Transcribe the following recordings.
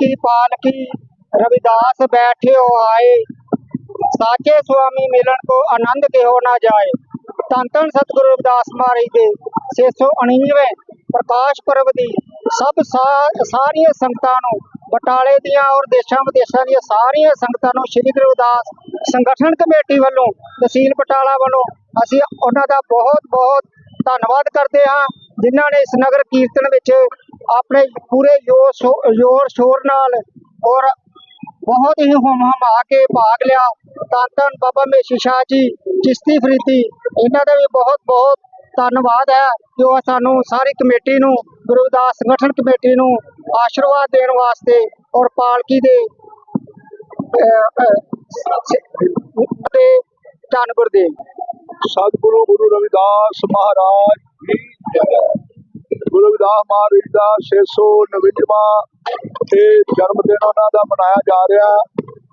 पंथ की पालकी रविदास बैठे हो आए साचे स्वामी मिलन को आनंद के हो ना जाए ਧੰਨ ਧੰਨ ਸਤਿਗੁਰੂ ਰਵਿਦਾਸ ਮਹਾਰਾਜ ਦੇ 699 ਪ੍ਰਕਾਸ਼ ਪਰਬ ਦੀ ਸਭ ਸਾ- ਸਾਰੀਆਂ ਸੰਗਤਾਂ ਨੂੰ ਬਟਾਲੇ ਦੀਆਂ ਔਰ ਦੇਸ਼ਾਂ ਵਿਦੇਸ਼ਾਂ ਦੀਆਂ ਸਾਰੀਆਂ ਸੰਗਤਾਂ ਨੂੰ ਸ਼੍ਰੀ ਗੁਰੂ ਰਵਿਦਾਸ ਸੰਗਠਨ ਕਮੇਟੀ ਵੱਲੋਂ ਤਹਿਸੀਲ ਬਟਾਲਾ ਵੱਲੋਂ ਅਸੀਂ ਉਹਨਾਂ ਦਾ ਬਹੁਤ ਬਹੁਤ ਧੰਨਵਾਦ ਕਰਦੇ ਹਾਂ ਜਿਨ੍ਹਾਂ ਨੇ ਇਸ ਨਗਰ ਕੀਰਤਨ ਵਿੱਚ ਆਪਣੇ ਪੂਰੇ ਜੋਰ ਜ਼ੋਰ ਸ਼ੋਰ ਨਾਲ ਔਰ ਬਹੁਤ ਹੀ ਹੁਮ ਹਮਾ ਕੇ ਭਾਗ ਲਿਆ। ਧੰਨ ਧੰਨ ਬਾਬਾ ਮੇਸ਼ੀ ਸ਼ਾਹ ਜੀ, ਚਿਸ਼ਤੀ ਫਰੀਦੀ ਇਹਨਾਂ ਦਾ ਵੀ ਬਹੁਤ ਬਹੁਤ ਧੰਨਵਾਦ ਹੈ ਜੋ ਸਾਨੂੰ ਸਾਰੀ ਕਮੇਟੀ ਨੂੰ, ਗੁਰੂ ਸੰਗਠਨ ਕਮੇਟੀ ਨੂੰ ਆਸ਼ੀਰਵਾਦ ਦੇਣ ਵਾਸਤੇ ਔਰ ਪਾਲਕੀ ਦੇ ਤੇ ਧੰਨ ਗੁਰਦੇਵ ਸਤਿਗੁਰੂ ਗੁਰੂ ਰਵਿਦਾਸ ਮਹਾਰਾਜ ਗੁਰੂ ਰਵਿਦਾਸ ਮਹਾਰਾਜ ਦਾ 699ਵਾਂ ਤੇ ਜਨਮ ਦਿਨ ਉਹਨਾਂ ਦਾ ਮਨਾਇਆ ਜਾ ਰਿਹਾ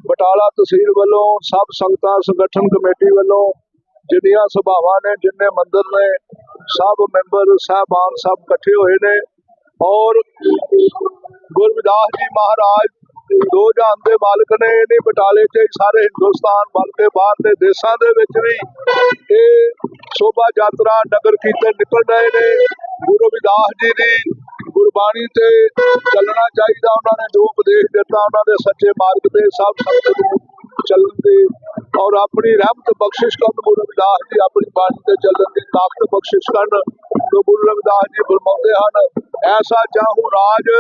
ਬਟਾਲਾ ਤਹਿਸੀਲ ਵੱਲੋਂ, ਸਭ ਸੰਗਤਾਂ, ਸੰਗਠਨ ਕਮੇਟੀ ਵੱਲੋਂ ਜਿੰਨੀਆਂ ਸਭਾਵਾਂ ਨੇ, ਜਿੰਨੇ ਮੰਦਰ ਨੇ, ਸਭ ਮੈਂਬਰ, ਸਾਹਿਬਾਨ ਸਭ ਇਕੱਠੇ ਹੋਏ ਨੇ। ਔਰ ਗੁਰਵਿਦਾਸ ਜੀ ਮਹਾਰਾਜ ਦੋ ਜਾਨ ਦੇ ਮਾਲਕ ਨੇ ਨਹੀਂ ਬਟਾਲੇ ਚ ਸਾਰੇ ਹਿੰਦੁਸਤਾਨ ਬਲਕਿ ਬਾਹਰ ਦੇ ਦੇਸ਼ਾਂ ਦੇ ਵਿੱਚ ਵੀ ਇਹ ਸ਼ੋਭਾ ਯਾਤਰਾ ਨਗਰ ਕੀਰਤਨ ਨਿਕਲ ਰਹੇ ਨੇ। ਗੁਰੂ ਰਵਿਦਾਸ ਜੀ ਦੀ ਗੁਰਬਾਣੀ ਤੇ ਚੱਲਣਾ ਚਾਹੀਦਾ, ਉਹਨਾਂ ਨੇ ਜੋ ਉਪਦੇਸ਼ ਦਿੱਤਾ, ਉਹਨਾਂ ਦੇ ਸੱਚੇ ਮਾਰਗ ਤੇ ਸਭ ਸੰਗਤ ਨੂੰ ਚੱਲਣ ਦੀ ਔਰ ਆਪਣੀ ਰਹਿਮਤ ਬਖਸ਼ਿਸ਼ ਕਰਨ, ਗੁਰੂ ਰਵਿਦਾਸ ਜੀ ਆਪਣੀ ਬਾਣੀ ਤੇ ਚੱਲਣ ਦੀ ਤਾਕਤ ਬਖਸ਼ਿਸ਼ ਕਰਨ ਜੋ ਗੁਰੂ ਰਵਿਦਾਸ ਜੀ ਫਰਮਾਉਂਦੇ ਹਨ, ਐਸਾ ਚਾਹੂੰ ਰਾਜ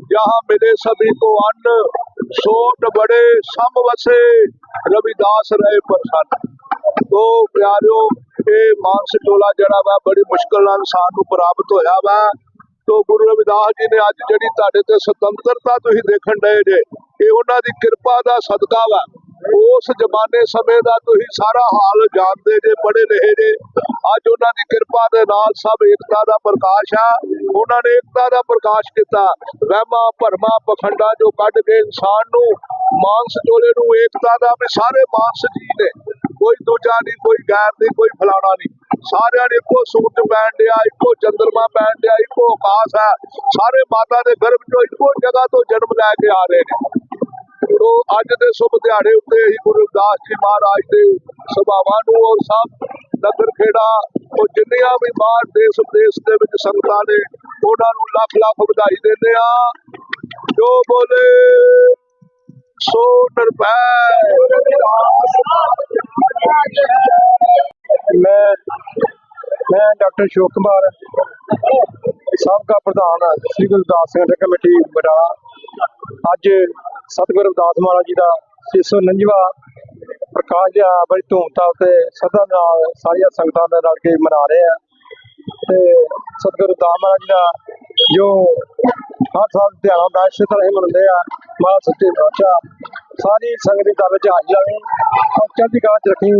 ਜਹਾਂ ਮਿਲੇ ਸਭੀ ਕੋ ਅੰਨ, ਸੋਟ ਬੜੇ ਸਮ ਵਸੇ, ਰਵਿਦਾਸ ਰਹੇ ਪ੍ਰਸੰਨ। ਤੋ ਪਿਆਰਿਓ, ਇਹ ਮਾਨਸ ਟੋਲਾ ਜਿਹੜਾ ਵਾ, ਬੜੀ ਮੁਸ਼ਕਲ ਨਾਲ ਇਨਸਾਨ ਪ੍ਰਾਪਤ ਹੋਇਆ ਵਾ। ਤੋ ਗੁਰੂ ਰਵਿਦਾਸ ਜੀ ਨੇ ਅੱਜ ਜਿਹੜੀ ਤੁਹਾਡੇ ਤੇ ਸੁਤੰਤਰਤਾ ਤੁਸੀਂ ਦੇਖਣ ਡਏ ਜੇ, ਇਹ ਉਹਨਾਂ ਦੀ ਕਿਰਪਾ ਦਾ ਸਦਕਾ ਵਾ। ਉਸ ਜ਼ਮਾਨੇ ਸਮੇਂ ਦਾ ਤੁਸੀਂ ਸਾਰਾ ਹਾਲ ਜਾਣਦੇ ਜੇ ਪੜ੍ਹੇ ਰਹੇ ਜੇ। ਅੱਜ ਉਹਨਾਂ ਦੀ ਕਿਰਪਾ ਦੇ ਨਾਲ ਸਭ ਏਕਤਾ ਦਾ ਪ੍ਰਕਾਸ਼ ਆ। ਉਹਨਾਂ ਨੇ ਏਕਤਾ ਦਾ ਪ੍ਰਕਾਸ਼ ਕੀਤਾ। ਵਹਿਮਾਂ, ਭਰਮਾਂ, ਪਖੰਡਾਂ ਜੋ ਕੱਢ ਕੇ ਇਨਸਾਨ ਨੂੰ, ਮਾਨਸ ਟੋਲੇ ਨੂੰ ਏਕਤਾ ਦਾ ਵੀ ਸਾਰੇ ਮਾਨਸ ਜੀ ਨੇ। ਕੋਈ ਦੂਜਾ ਨਹੀਂ, ਕੋਈ ਗੈਰ ਨਹੀਂ, ਕੋਈ ਫਲਾਣਾ ਨਹੀਂ। ਸਾਰਿਆਂ ਨੇ ਇੱਕੋ ਸੂਰਜ ਪੈਣ ਡਿਆ, ਇੱਕੋ ਚੰਦਰਮਾ ਪੈਣ ਡਿਆ, ਇੱਕੋ ਆਕਾਸ਼ ਹੈ। ਸਾਰੇ ਮਾਤਾ ਦੇ ਗਰਭ ਚੋਂ ਇੱਕੋ ਜਗ੍ਹਾ ਤੋਂ ਜਨਮ ਲੈ ਕੇ ਆ ਰਹੇ ਨੇ। ਤੋ ਅੱਜ ਦੇ ਸ਼ੁਭ ਦਿਹਾੜੇ ਉੱਤੇ ਹੀ ਗੁਰੂ ਰਵਿਦਾਸ ਜੀ ਮਹਾਰਾਜ ਦੇ ਸਭਾਵਾਂ ਨੂੰ ਔਰ ਸਭ ਨਗਰ ਖੇੜਾ, ਉਹ ਜਿੰਨੀਆਂ ਵੀ ਬਾਹਰ ਦੇਸ਼ ਵਿਦੇਸ਼ ਦੇ ਵਿੱਚ ਸੰਗਤਾਂ ਨੇ ਉਹਨਾਂ ਨੂੰ ਲੱਖ ਲੱਖ ਵਧਾਈ ਦਿੰਦੇ ਆ। ਜੋ ਬੋਲੇ, ਸੋ ਨਿਰਭੈ। ਮੈਂ ਮੈਂ ਡਾਕਟਰ ਸ਼ੋਕ ਕੁਮਾਰ, ਸਾਬਕਾ ਪ੍ਰਧਾਨ ਸ੍ਰੀ ਗੁਰੂ ਰਵਿਦਾਸ ਕਮੇਟੀ ਬਟਾਲਾ। ਅੱਜ ਸਤਿਗੁਰੂ ਦਾਸ ਮਹਾਰਾਜ ਜੀ ਦਾ 649ਵਾਂ ਪ੍ਰਕਾਸ਼ ਦਿਹਾ ਬੜੀ ਧੂਮਧਾਮ ਤੇ ਸਦਾ ਨਾਲ ਸਾਰੀਆਂ ਸੰਗਤਾਂ ਦੇ ਰਲ ਕੇ ਮਨਾ ਰਹੇ ਆ। ਤੇ ਸਤਿਗੁਰੂ ਦਾਸ ਮਹਾਰਾਜ ਜੀ ਦਾ ਜੋ ਹਰ ਸਾਲ ਦਿਹਾੜਾ ਹੁੰਦਾ ਇਸੇ ਤਰ੍ਹਾਂ ਹੀ ਮਨਾਉਂਦੇ ਆ ਮਹਾਰਾਜ ਸੱਚੇ ਪਾਤਸ਼ਾਹ। ਸਾਰੀ ਸੰਗਤ ਦੀ ਵਿੱਚ ਹਾਜ਼ਰ ਲਾਵੀ ਔਰ ਚੜ੍ਹਦੀ ਕਲਾ ਚ ਰੱਖੀ।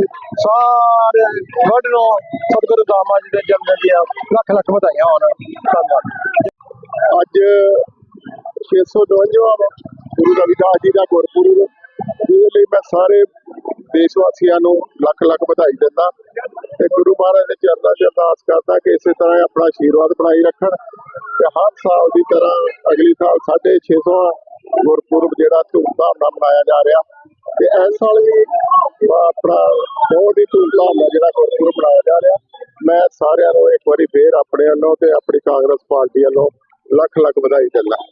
ਸਾਰੇ ਵਰਡ ਨੂੰ ਸਤਿਗੁਰੂ ਦਾਮਾ ਜੀ ਦੇ ਜਨਮ ਦਿਨ ਦੀਆਂ ਲੱਖ ਲੱਖ ਵਧਾਈਆਂ ਹੋਣ। ਧੰਨਵਾਦ। ਅੱਜ 652ਵਾਂ ਗੁਰੂ ਰਵਿਦਾਸ ਜੀ ਦਾ ਗੁਰਪੁਰਬ। ਜਿਹਦੇ ਲਈ ਮੈਂ ਸਾਰੇ ਦੇਸ਼ ਵਾਸੀਆਂ ਨੂੰ ਲੱਖ ਲੱਖ ਵਧਾਈ ਦਿੰਦਾ। ਤੇ ਗੁਰੂ ਮਹਾਰਾਜ ਦੇ ਚਰਨਾਂ 'ਚ ਅਰਦਾਸ ਕਰਦਾ ਕਿ ਇਸੇ ਤਰ੍ਹਾਂ ਆਪਣਾ ਆਸ਼ੀਰਵਾਦ ਬਣਾਈ ਰੱਖਣ ਤੇ ਹਰ ਸਾਲ ਦੀ ਤਰ੍ਹਾਂ ਅਗਲੀ ਸਾਲ 650ਵਾਂ ਗੁਰਪੁਰਬ ਜਿਹੜਾ ਧੂਮਧਾਮ ਨਾਲ ਮਨਾਇਆ ਜਾ ਰਿਹਾ। ਤੇ ਇਸ ਸਾਲ ਵੀ ਆਪਣਾ ਬਹੁਤ ਹੀ ਧੂਮਧਾਮ ਨਾਲ ਜਿਹੜਾ ਗੁਰਪੁਰਬ ਮਨਾਇਆ ਜਾ ਰਿਹਾ। ਮੈਂ ਸਾਰਿਆਂ ਨੂੰ ਇੱਕ ਵਾਰੀ ਫੇਰ ਆਪਣੇ ਵੱਲੋਂ ਤੇ ਆਪਣੀ ਕਾਂਗਰਸ ਪਾਰਟੀ ਵੱਲੋਂ ਲੱਖ ਲੱਖ ਵਧਾਈ ਦਿੰਦਾ।